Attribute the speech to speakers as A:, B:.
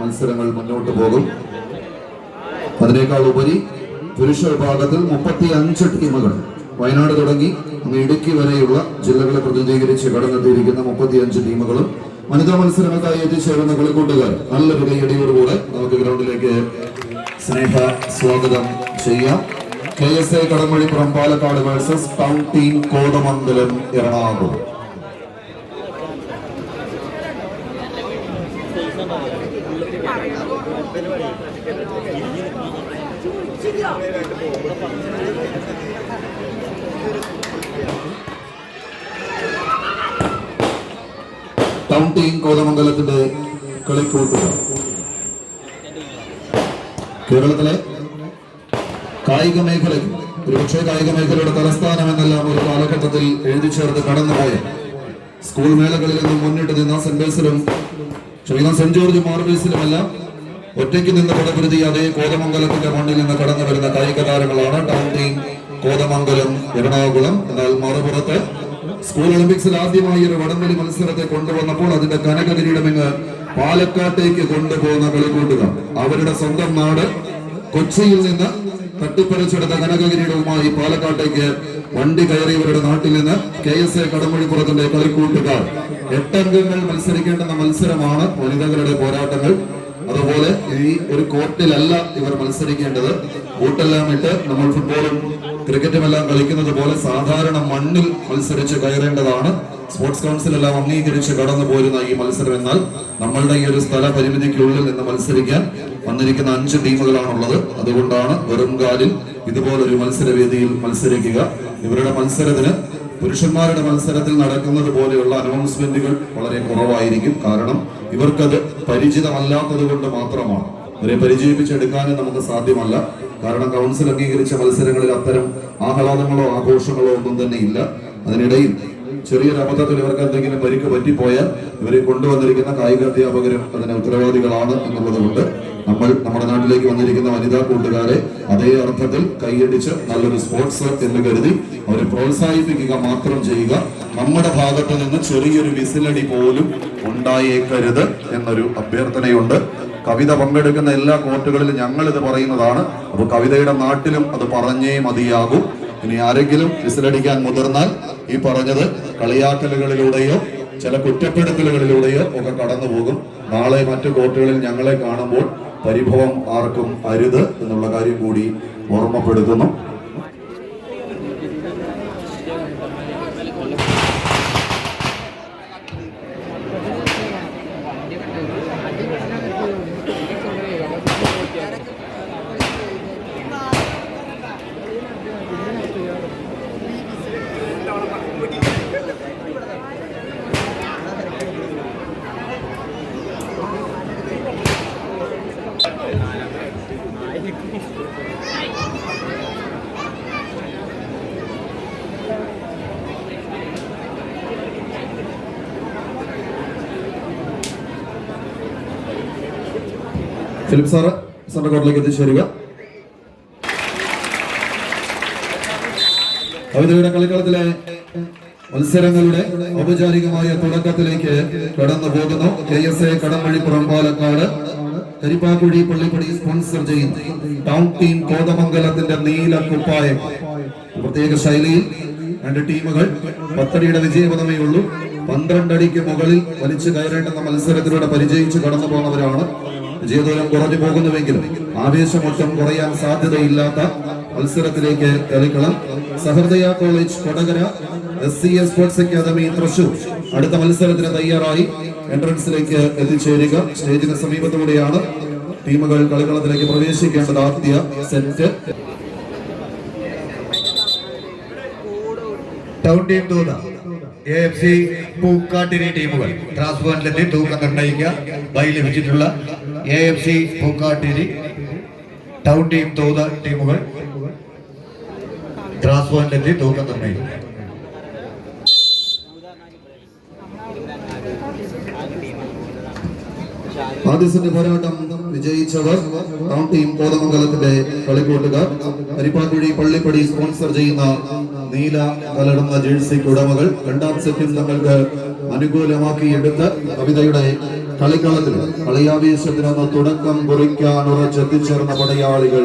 A: മത്സരങ്ങൾ മുന്നോട്ട് പോകും. അതിനേക്കാൾ ഉപരി പുരുഷ വിഭാഗത്തിൽ മുപ്പത്തി അഞ്ച് ടീമുകൾ വയനാട് തുടങ്ങി. ഇടുക്കി വരെയുള്ള ജില്ലകളെ പ്രതിനിധീകരിച്ച് കടന്നെത്തിയിരിക്കുന്ന മുപ്പത്തി അഞ്ച് ടീമുകളും വനിതാ മത്സരങ്ങൾക്കായി എത്തിച്ചേരുന്ന കളിക്കൂട്ടുകാർ നല്ലൊരു കൈയടിയോടുകൂടെ നമുക്ക് ഗ്രൗണ്ടിലേക്ക് സ്നേഹ സ്വാഗതം ചെയ്യാം. K S A Kadambazhipuram Palakkad versus town team Kothamangalam Ernakulam. Town team കോതമംഗലത്തിന്റെ കളിക്കൂട്ടുക കേരളത്തിലെ കായിക മേഖല ഒരുപക്ഷെ കായിക മേഖലയുടെ തലസ്ഥാനം എന്നെല്ലാം ഒരു കാലഘട്ടത്തിൽ എഴുതി ചേർത്ത് കടന്നുപോയ സ്കൂൾ മേളകളിൽ നിന്നും മുന്നിട്ട് നിന്ന സെന്റ് ബേസിലും ക്ഷമിക്കണം സെന്റ് ജോർജ് മാർബിൾസിലുമല്ല ഒറ്റയ്ക്ക് നിന്ന് പടപുരുതി അതേ കോതമംഗലത്തിന്റെ മണ്ണിൽ നിന്ന് കടന്നു വരുന്ന കായിക താരങ്ങളാണ് ടൗൺ ടീം കോതമംഗലം എറണാകുളം. എന്നാൽ മറുപുറത്ത് സ്കൂൾ ഒളിമ്പിക്സിൽ ആദ്യമായി ഒരു വടംവലി മത്സരത്തെ കൊണ്ടുവന്നപ്പോൾ അതിന്റെ കനകകിരീടമിങ്ങ് പാലക്കാട്ടേക്ക് കൊണ്ടുപോകുന്ന കളിക്കൂട്ടുക അവരുടെ സ്വന്തം നാട് കൊച്ചിയിൽ നിന്ന് തട്ടിപ്പറിച്ചെടുത്ത കനകകിരീടവുമായി പാലക്കാട്ടേക്ക് വണ്ടി കയറിയവരുടെ നാട്ടിൽ നിന്ന് കെ എസ് എ കടമഴിപ്പുറത്തിന്റെ കളിക്കൂട്ടുകാർ. എട്ടംഗങ്ങൾ മത്സരിക്കേണ്ടുന്ന മത്സരമാണ് വനിതകളുടെ പോരാട്ടങ്ങൾ. അതുപോലെ ഈ ഒരു കോർട്ടിലല്ല ഇവർ മത്സരിക്കേണ്ടത്. ബൂട്ടെല്ലാം ഇട്ട് നമ്മൾ ഫുട്ബോളും ക്രിക്കറ്റും എല്ലാം കളിക്കുന്നത് പോലെ സാധാരണ മണ്ണിൽ മത്സരിച്ച് കയറേണ്ടതാണ്. സ്പോർട്സ് കൗൺസിൽ എല്ലാം അംഗീകരിച്ച് കടന്നു പോരുന്ന ഈ മത്സരം എന്നാൽ നമ്മളുടെ ഈ ഒരു സ്ഥല പരിമിതിക്കുള്ളിൽ നിന്ന് മത്സരിക്കാൻ വന്നിരിക്കുന്ന അഞ്ച് ടീമുകളാണുള്ളത്. അതുകൊണ്ടാണ് വെറും കാലിൽ ഇതുപോലൊരു മത്സരവേദിയിൽ മത്സരിക്കുക. ഇവരുടെ മത്സരത്തിന് പുരുഷന്മാരുടെ മത്സരത്തിൽ നടക്കുന്നത് പോലെയുള്ള അനൗൺസ്മെന്റുകൾ വളരെ കുറവായിരിക്കും. കാരണം ഇവർക്കത് പരിചിതമല്ലാത്തത് കൊണ്ട് മാത്രമാണ്. ഇവരെ പരിചയിപ്പിച്ചെടുക്കാനും നമുക്ക് സാധ്യമല്ല. കാരണം കൗൺസിൽ അംഗീകരിച്ച മത്സരങ്ങളിൽ അത്തരം ആഹ്ലാദങ്ങളോ ആഘോഷങ്ങളോ ഒന്നും തന്നെ ഇല്ല. അതിനിടയിൽ ചെറിയൊരു അബദ്ധത്തിൽ ഇവർക്ക് എന്തെങ്കിലും പരിക്ക് പറ്റിപ്പോയാൽ ഇവരെ കൊണ്ടുവന്നിരിക്കുന്ന കായിക അധ്യാപകരും അതിന് ഉത്തരവാദികളാണ് എന്നുള്ളതുകൊണ്ട് നമ്മൾ നമ്മുടെ നാട്ടിലേക്ക് വന്നിരിക്കുന്ന വനിതാ കൂട്ടുകാരെ അതേ അർത്ഥത്തിൽ കൈയടിച്ച് നല്ലൊരു സ്പോർട്സ് എന്ന് കരുതി അവരെ പ്രോത്സാഹിപ്പിക്കുക മാത്രം ചെയ്യുക. നമ്മുടെ ഭാഗത്ത് നിന്ന് ചെറിയൊരു വിസിലടി പോലും ഉണ്ടായേക്കരുത് എന്നൊരു അഭ്യർത്ഥനയുണ്ട്. കവിത പങ്കെടുക്കുന്ന എല്ലാ കോർട്ടുകളിലും ഞങ്ങൾ ഇത് പറയുന്നതാണ്. അപ്പൊ കവിതയുടെ നാട്ടിലും അത് പറഞ്ഞേ മതിയാകൂ. ഇനി ആരെങ്കിലും വിസിലടിക്കാൻ മുതിർന്നാൽ ഈ പറഞ്ഞത് കളിയാക്കലുകളിലൂടെയോ ചില കുറ്റപ്പെടുത്തലുകളിലൂടെയോ ഒക്കെ കടന്നു പോകും നാളെ മറ്റു കോർട്ടുകളിൽ ഞങ്ങളെ കാണുമ്പോൾ പരിഭവം ആർക്കും അരുത് എന്നുള്ള കാര്യം കൂടി ഓർമ്മപ്പെടുത്തുന്നു. ഫിലിപ്പ് സാറ് സാറിന്റെ കോർട്ടിലേക്ക് എത്തിച്ചേരുക കവിതയുടെ കളിക്കളത്തിലെ മത്സരങ്ങളുടെ ഔപചാരികമായ തുടക്കത്തിലേക്ക് കടന്നു പോകുന്നു. K S A Kadambazhipuram Palakkad. Karippakuzhi Pallippadi sponsor ചെയ്യുന്നു ടൗൺ ടീം കോതമംഗലത്തിന്റെ നീല കുപ്പായം. പ്രത്യേക ശൈലിയിൽ രണ്ട് ടീമുകൾ പത്തടിയുടെ വിജയപദമേ ഉള്ളൂ. പന്ത്രണ്ടടിക്ക് മുകളിൽ വലിച്ചു കയറേണ്ടുന്ന മത്സരത്തിലൂടെ പരിചയിച്ച് കടന്നു പോകുന്നവരാണ്. വിജയദൂരം കുറഞ്ഞു പോകുന്നുവെങ്കിലും ആവേശമൊട്ടും കുറയാൻ സാധ്യതയില്ലാത്ത മത്സരത്തിലേക്ക് കളിക്കളം Sahrudaya college Kodakara S C S sports academy Thrissur. അടുത്ത മത്സരത്തിന് തയ്യാറായി എൻട്രൻസിലേക്ക് എത്തിച്ചേരുക. സ്റ്റേജിന് സമീപത്തൂടെയാണ് ടീമുകൾ കളിക്കളത്തിലേക്ക് പ്രവേശിക്കേണ്ടത് ആദ്യ set.
B: Town team Thootha. A F ടീമുകൾ. ട്രാൻസ്പോർട്ടിലെത്തി തൂക്കം നിർണയിക്കുക ബൈ ലഭിച്ചിട്ടുള്ള A F C Pookkattiri town team Thootha ടീമുകൾ. ട്രാൻസ്പോർട്ടിലെത്തി തൂക്കം നിർണയിക്കുക
A: ആദ്യ സെറ്റ് പോരാട്ടം വിജയിച്ചവർ ടൗൺ ടീം കോതമംഗലത്തിന്റെ കളിക്കൂട്ടുകാർ. കരിപ്പാക്കുഴി പള്ളിപ്പടി സ്പോൺസർ ചെയ്യുന്ന നീല കലർന്ന ജേഴ്സിക്ക് ഉടമകൾ രണ്ടാം സെറ്റും തങ്ങൾക്ക് അനുകൂലമാക്കി എടുത്ത് കവിതയുടെ കളിക്കളത്തിൽ കളിയാവേശത്തിനൊന്ന് തുടക്കം കുറിക്കാൻ ഉറച്ചെത്തിച്ചേർന്ന പടയാളികൾ.